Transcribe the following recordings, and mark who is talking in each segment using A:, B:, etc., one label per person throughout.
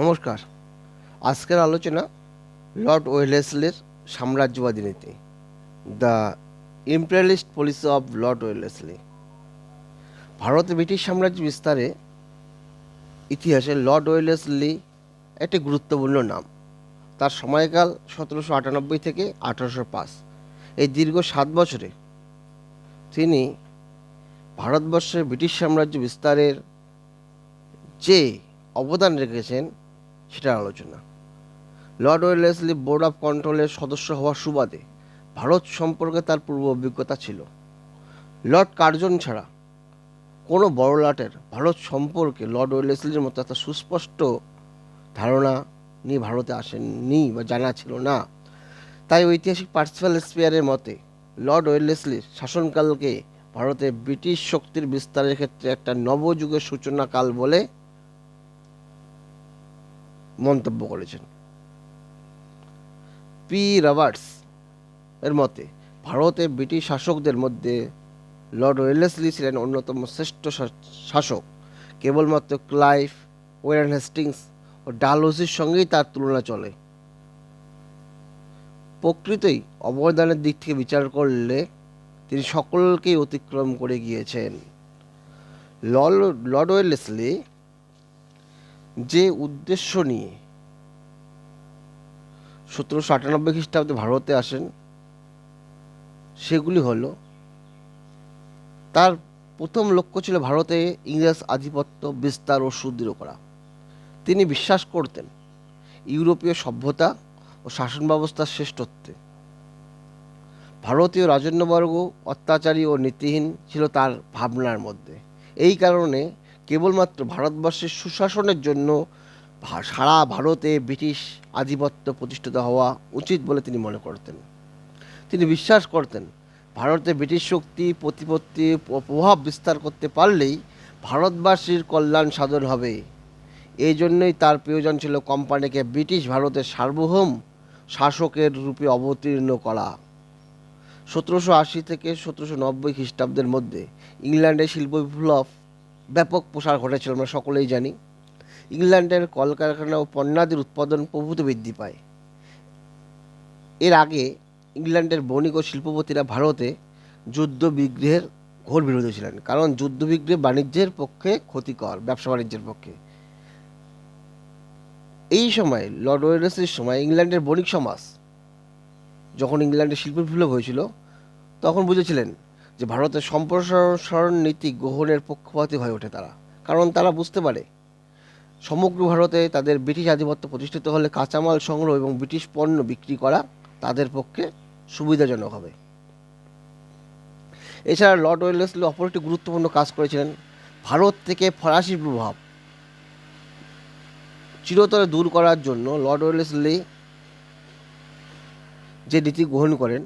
A: নমস্কার। আজকের আলোচনা লর্ড ওয়েলেসলের সাম্রাজ্যবাদী নীতি, the imperialist policy of Lord Wellesley. ভারতে ব্রিটিশ সাম্রাজ্য বিস্তারে ইতিহাসে লর্ড ওয়েলেসলি একটি গুরুত্বপূর্ণ নাম। তার সময়কাল সতেরোশো আটানব্বই থেকে আঠারোশো পাঁচ। এই দীর্ঘ সাত বছরে তিনি ভারতবর্ষে ব্রিটিশ সাম্রাজ্য বিস্তারের যে অবদান রেখেছেন সেটার আলোচনা। লর্ড ওয়েলেসলি বোর্ড অফ কন্ট্রোলের সদস্য হওয়ার সুবাদে ভারত সম্পর্কে তার পূর্ব অভিজ্ঞতা ছিল। লর্ড কার্জন ছাড়া কোনো বড়লাটের ভারত সম্পর্কে লর্ড ওয়েলেসলির মতো একটা সুস্পষ্ট ধারণা নিয়ে ভারতে আসেননি বা জানা ছিল না। তাই ঐতিহাসিক পার্সিফাল স্পিয়ারের মতে, লর্ড ওয়েলেসলির শাসনকালকে ভারতে ব্রিটিশ শক্তির বিস্তারের ক্ষেত্রে একটা নবযুগের সূচনাকাল বলে মন্তব্য করেছেন। পি. রবার্টস এর মতে, ভারতে ব্রিটিশ শাসকদের মধ্যে লর্ড ওয়েলেসলি ছিলেন অন্যতম শ্রেষ্ঠ শাসক। কেবলমাত্র ক্লাইভ ওয়েন হেস্টিংস ও ডালহৌসির সঙ্গেই তার তুলনা চলে। প্রকৃতই অবদানের দিক থেকে বিচার করলে তিনি সকলকেই অতিক্রম করে গিয়েছেন। লর্ড লর্ড ওয়েলেসলি যে উদ্দেশ্য নিয়ে সতেরোশো আটানব্বই খ্রিস্টাব্দে ভারতে আসেন, সেগুলি হলো, তার প্রথম লক্ষ্য ছিল ভারতে ইংরেজ আধিপত্য বিস্তার ও সুদৃঢ় করা। তিনি বিশ্বাস করতেন ইউরোপীয় সভ্যতা ও শাসন ব্যবস্থার শ্রেষ্ঠত্বে। ভারতীয় রাজন্যবর্গ অত্যাচারী ও নীতিহীন ছিল তার ভাবনার মধ্যে। এই কারণে কেবলমাত্র ভারতবর্ষের সুশাসনের জন্য সারা ভারতে ব্রিটিশ আধিপত্য প্রতিষ্ঠিত হওয়া উচিত বলে তিনি মনে করতেন। তিনি বিশ্বাস করতেন, ভারতে ব্রিটিশ শক্তি প্রতিপত্তি প্রভাব বিস্তার করতে পারলেই ভারতবাসীর কল্যাণ সাধন হবে। এই জন্যই তার প্রয়োজন ছিল কোম্পানিকে ব্রিটিশ ভারতের সার্বভৌম শাসকের রূপে অবতীর্ণ করা। সতেরোশো আশি থেকে সতেরোশো নব্বই খ্রিস্টাব্দের মধ্যে ইংল্যান্ডে শিল্প বিপ্লব ব্যাপক প্রসার ঘটেছিল, আমরা সকলেই জানি। ইংল্যান্ডের কলকারখানা ও পণ্যাদির উৎপাদন প্রভূত বৃদ্ধি পায়। এর আগে ইংল্যান্ডের বণিক ও শিল্পপতিরা ভারতে যুদ্ধ বিগ্রহের ঘোর বিরোধী ছিলেন, কারণ যুদ্ধ বিগ্রহ বাণিজ্যের পক্ষে ক্ষতিকর, ব্যবসা বাণিজ্যের পক্ষে। এই সময়, লর্ড ওয়েলেসলির সময় ইংল্যান্ডের বণিক সমাজ, যখন ইংল্যান্ডে শিল্প বিপ্লব হয়েছিল, তখন বুঝেছিলেন যে ভারতের সম্প্রসারণ নীতি গ্রহণের পক্ষপাতী হয়ে ওঠে তারা। কারণ তারা বুঝতে পারে, সমগ্র ভারতে তাদের ব্রিটিশ আধিপত্য প্রতিষ্ঠিত হলে কাঁচামাল সংগ্রহ এবং ব্রিটিশ পণ্য বিক্রি করা তাদের পক্ষে সুবিধাজনক হবে। এছাড়া লর্ড ওয়েলেসলি অপর একটি গুরুত্বপূর্ণ কাজ করেছিলেন, ভারত থেকে ফরাসি প্রভাব চিরতরে দূর করার জন্য লর্ড ওয়েলেসলি যে নীতি গ্রহণ করেন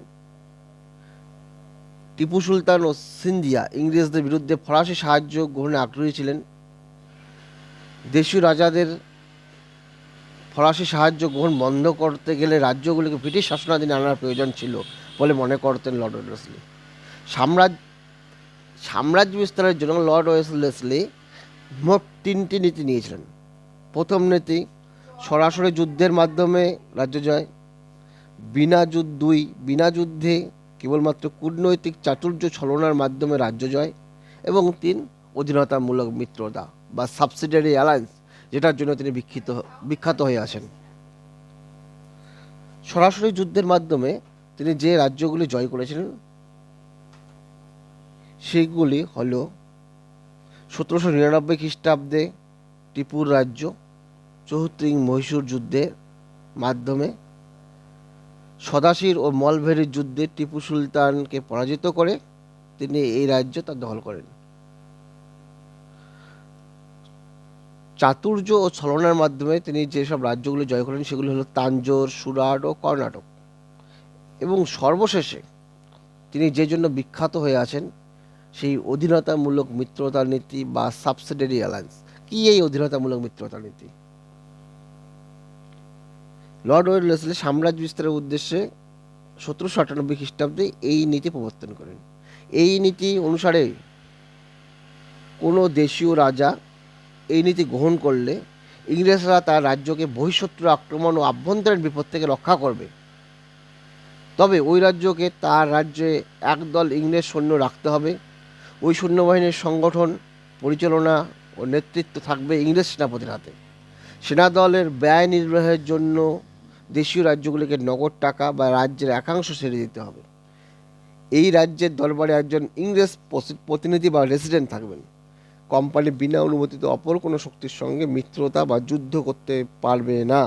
A: টিপু সুলতান ও সিন্ধিয়া ইংরেজদের বিরুদ্ধে ফরাসি সাহায্য গ্রহণে আগ্রহী ছিলেন। দেশীয় রাজাদের ফরাসি সাহায্য গ্রহণ বন্ধ করতে গেলে রাজ্যগুলিকে ব্রিটিশ শাসনাধীনে আনার প্রয়োজন ছিল বলে মনে করতেন লর্ড ওয়েলেসলি সাম্রাজ্য সাম্রাজ্য বিস্তারের জন্য লর্ড ওয়েলেসলি মোট তিনটি নীতি নিয়েছিলেন। প্রথম নীতি, সরাসরি যুদ্ধের মাধ্যমে রাজ্য জয়। বিনা যুদ্ধ দুই, বিনা যুদ্ধে কেবলমাত্র কূটনৈতিক চাতুর্য ছলনার মাধ্যমে রাজ্য জয় এবং তিন, অধীনতামূলক মিত্রতা বা সাবসিডিয়ারি অ্যালায়েন্স যেটার জন্য তিনি বিখ্যাত বিখ্যাত হয়ে আছেন। সরাসরি যুদ্ধের মাধ্যমে তিনি যে রাজ্যগুলি জয় করেছিলেন, সেগুলি হল সতেরোশো নিরানব্বই খ্রিস্টাব্দে টিপুর রাজ্য, চৌত্রিং মহীশূর যুদ্ধের মাধ্যমে সদাশির ও মলভেরির যুদ্ধে টিপু সুলতানকে পরাজিত করে তিনি এই রাজ্য তার দখল করেন। চাতুর্য ও ছলনার মাধ্যমে তিনি যেসব রাজ্যগুলো জয় করেন সেগুলো হলো তাঞ্জোর, সুরাট ও কর্ণাটক। এবং সর্বশেষে তিনি যে জন্য বিখ্যাত হয়ে আছেন সেই অধীনতামূলক মিত্রতা নীতি বা সাবসিডারি অ্যালায়েন্স কি এই অধীনতামূলক মিত্রতা নীতি? লর্ড ওয়েলসলে সাম্রাজ্য বিস্তারের উদ্দেশ্যে সতেরোশো আটানব্বই খ্রিস্টাব্দে এই নীতি প্রবর্তন করেন। এই নীতি অনুসারে কোনো দেশীয় রাজা এই নীতি গ্রহণ করলে ইংরেজরা তার রাজ্যকে বহিঃশত্রু আক্রমণ ও আভ্যন্তরীণ বিপদ থেকে রক্ষা করবে। তবে ওই রাজ্যকে তার রাজ্যে একদল ইংরেজ সৈন্য রাখতে হবে। ওই সৈন্যবাহিনীর সংগঠন, পরিচালনা ও নেতৃত্ব থাকবে ইংরেজ সেনাপতির হাতে। সেনাদলের ব্যয় নির্বাহের জন্য দেশীয় রাজ্যগুলিকে নগদ টাকা বা রাজ্যের একাংশ ছেড়ে দিতে হবে। এই রাজ্যের দরবারে একজন ইংরেজ প্রতিনিধি বা রেসিডেন্ট থাকবেন। কোম্পানি বিনা অনুমতিতে অপর কোনো শক্তির সঙ্গে মিত্রতা বা যুদ্ধ করতে পারবে না।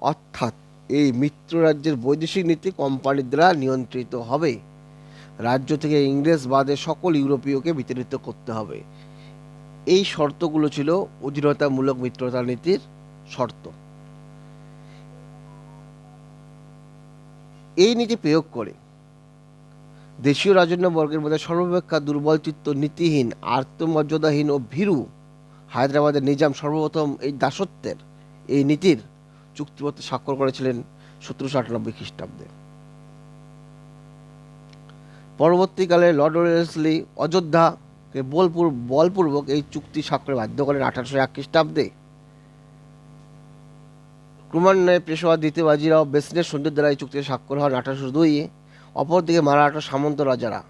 A: অর্থাৎ এই মিত্র রাজ্যের বৈদেশিক নীতি কোম্পানির দ্বারা নিয়ন্ত্রিত হবে। রাজ্য থেকে ইংরেজ বাদে সকল ইউরোপীয়কে বিতাড়িত করতে হবে। এই শর্তগুলো ছিল অধীনতামূলক মিত্রতা নীতির শর্ত। এই নীতি প্রয়োগ করে। দেশীয় রাজন্য বর্গের মধ্যে সর্বাপেক্ষা দুর্বল চিত্ত নীতিহীন, আত্মমর্যাদাহীন ও ভীরু হায়দ্রাবাদের নিজাম সর্বপ্রথম এই দাসত্বের, এই নীতির চুক্তিপত্রে স্বাক্ষর করেছিলেন সতেরোশো আটানব্বই খ্রিস্টাব্দে। পরবর্তীকালে লর্ড ওয়েলেসলি অযোধ্যাকে বলপূর, বলপূর্বক এই চুক্তি স্বাক্ষরে বাধ্য করেন আঠারোশো এক খ্রিস্টাব্দে। ক্রমান্বয়ে পেশোয়া দ্বিতীয় বাজিরাও বেসনের সন্ধ্যের দ্বারা এই চুক্তিতে স্বাক্ষর হন আঠারোশো দুই, অপরদিকে মারাঠা সামন্ত রাজারা,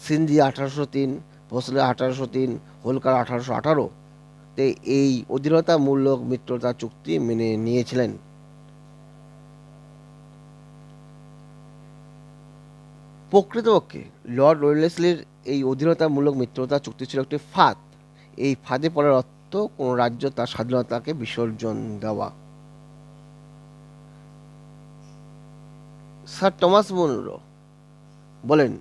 A: সিন্ধি আঠারোশো তিন, ভোসলে আঠারোশো তিন, হোলকার আঠারোশো আঠারো তে এই অধীনতামূলক মিত্রতা চুক্তি মেনে নিয়েছিলেন। প্রকৃতপক্ষে লর্ড ওয়েলেসলির এই অধীনতামূলক মিত্রতা চুক্তি ছিল একটি ফাঁদ। এই ফাঁদে পড়ার অর্থ কোনো রাজ্য তার স্বাধীনতাকে বিসর্জন দেওয়া। স্যার টমাস মনরো, বলেন,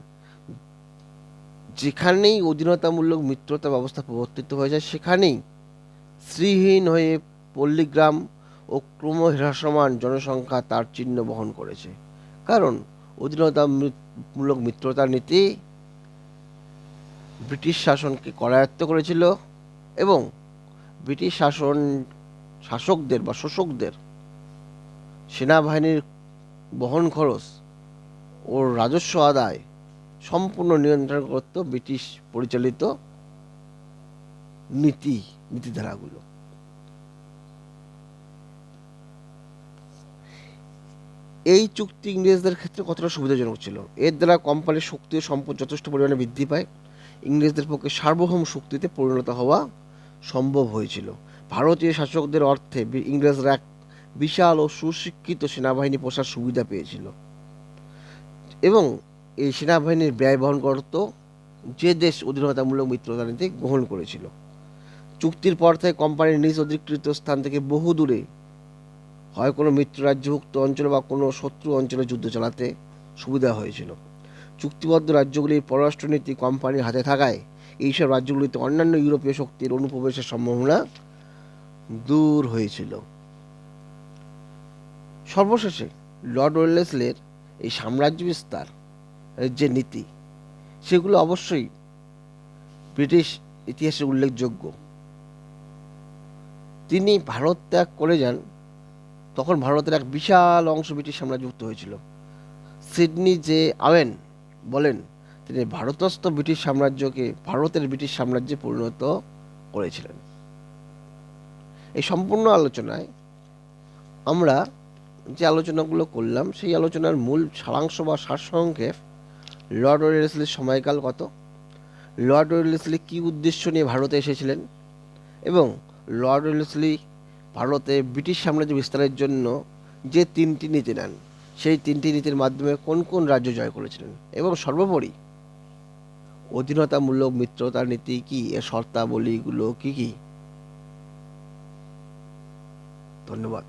A: যেখানেই অধীনতামূলক মিত্রতা ব্যবস্থা প্রবর্তিত হয়ে যায়, সেখানেই শ্রীহীন হয়ে পল্লীগ্রাম ও ক্রম ক্রমহ্রাসমান জনসংখ্যা তার চিহ্ন বহন করেছে। কারণ, অধীনতামূলক মিত্রতার নীতি ব্রিটিশ শাসনকে করায়ত্ত করেছিল এবং ব্রিটিশ শাসন শাসকদের বা শোষকদের সেনাবাহিনীর বহন খরচ ও রাজস্ব আদায় সম্পূর্ণ নিয়ন্ত্রণ করত ব্রিটিশ পরিচালিত নীতি, নীতিধারাগুলো। এই চুক্তি ইংরেজদের ক্ষেত্রে কতটা সুবিধাজনক ছিল? এর দ্বারা কোম্পানির শক্তি ও সম্পদ যথেষ্ট পরিমাণে বৃদ্ধি পায়। ইংরেজদের পক্ষে সার্বভৌম শক্তিতে পরিণত হওয়া সম্ভব হয়েছিল। ভারতীয় শাসকদের অর্থে ইংরেজরা এক বিশাল ও সুশিক্ষিত সেনাবাহিনী পোষার সুবিধা পেয়েছিল। এবং এই সেনাবাহিনীর ব্যয় বহন করত যে দেশ অধীনতামূলক মিত্রতা নীতি গ্রহণ করেছিল। চুক্তির পর থেকে কোম্পানির নিজ অধিকৃত স্থান থেকে বহু দূরে হয় কোনো মিত্ররাজ্যভুক্ত অঞ্চল বা কোনো শত্রু অঞ্চলে যুদ্ধ চালাতে সুবিধা হয়েছিল। চুক্তিবদ্ধ রাজ্যগুলির পররাষ্ট্রনীতি কোম্পানির হাতে থাকায় এইসব রাজ্যগুলিতে অন্যান্য ইউরোপীয় শক্তির অনুপ্রবেশের সম্ভাবনা দূর হয়েছিল। সর্বশেষে লর্ড ওয়েলেসলের এই সাম্রাজ্য বিস্তার, যে নীতি, সেগুলো অবশ্যই ব্রিটিশ ইতিহাসে উল্লেখযোগ্য। তিনি ভারত ত্যাগ করে যান, তখন ভারতের এক বিশাল অংশ ব্রিটিশ সাম্রাজ্যভুক্ত হয়েছিল। সিডনি যে আওয়েন বলেন, তিনি ভারতস্থ ব্রিটিশ সাম্রাজ্যকে ভারতের ব্রিটিশ সাম্রাজ্যে পরিণত করেছিলেন। এই সম্পূর্ণ আলোচনায় আমরা যে আলোচনাগুলো করলাম, সেই আলোচনার মূল সারাংশ বা সারসংক্ষেপ, লর্ড ওয়েলেসলির সময়কাল কত? লর্ড ওয়েলেসলি কী উদ্দেশ্য নিয়ে ভারতে এসেছিলেন? এবং লর্ড ওয়েলেসলি ভারতে ব্রিটিশ সাম্রাজ্য বিস্তারের জন্য যে তিনটি নীতি নেন, সেই তিনটি নীতির মাধ্যমে কোন কোন রাজ্য জয় করেছিলেন? এবং সর্বোপরি অধীনতামূলক মিত্রতার নীতি কি? এর শর্তাবলীগুলো কি কি? ধন্যবাদ।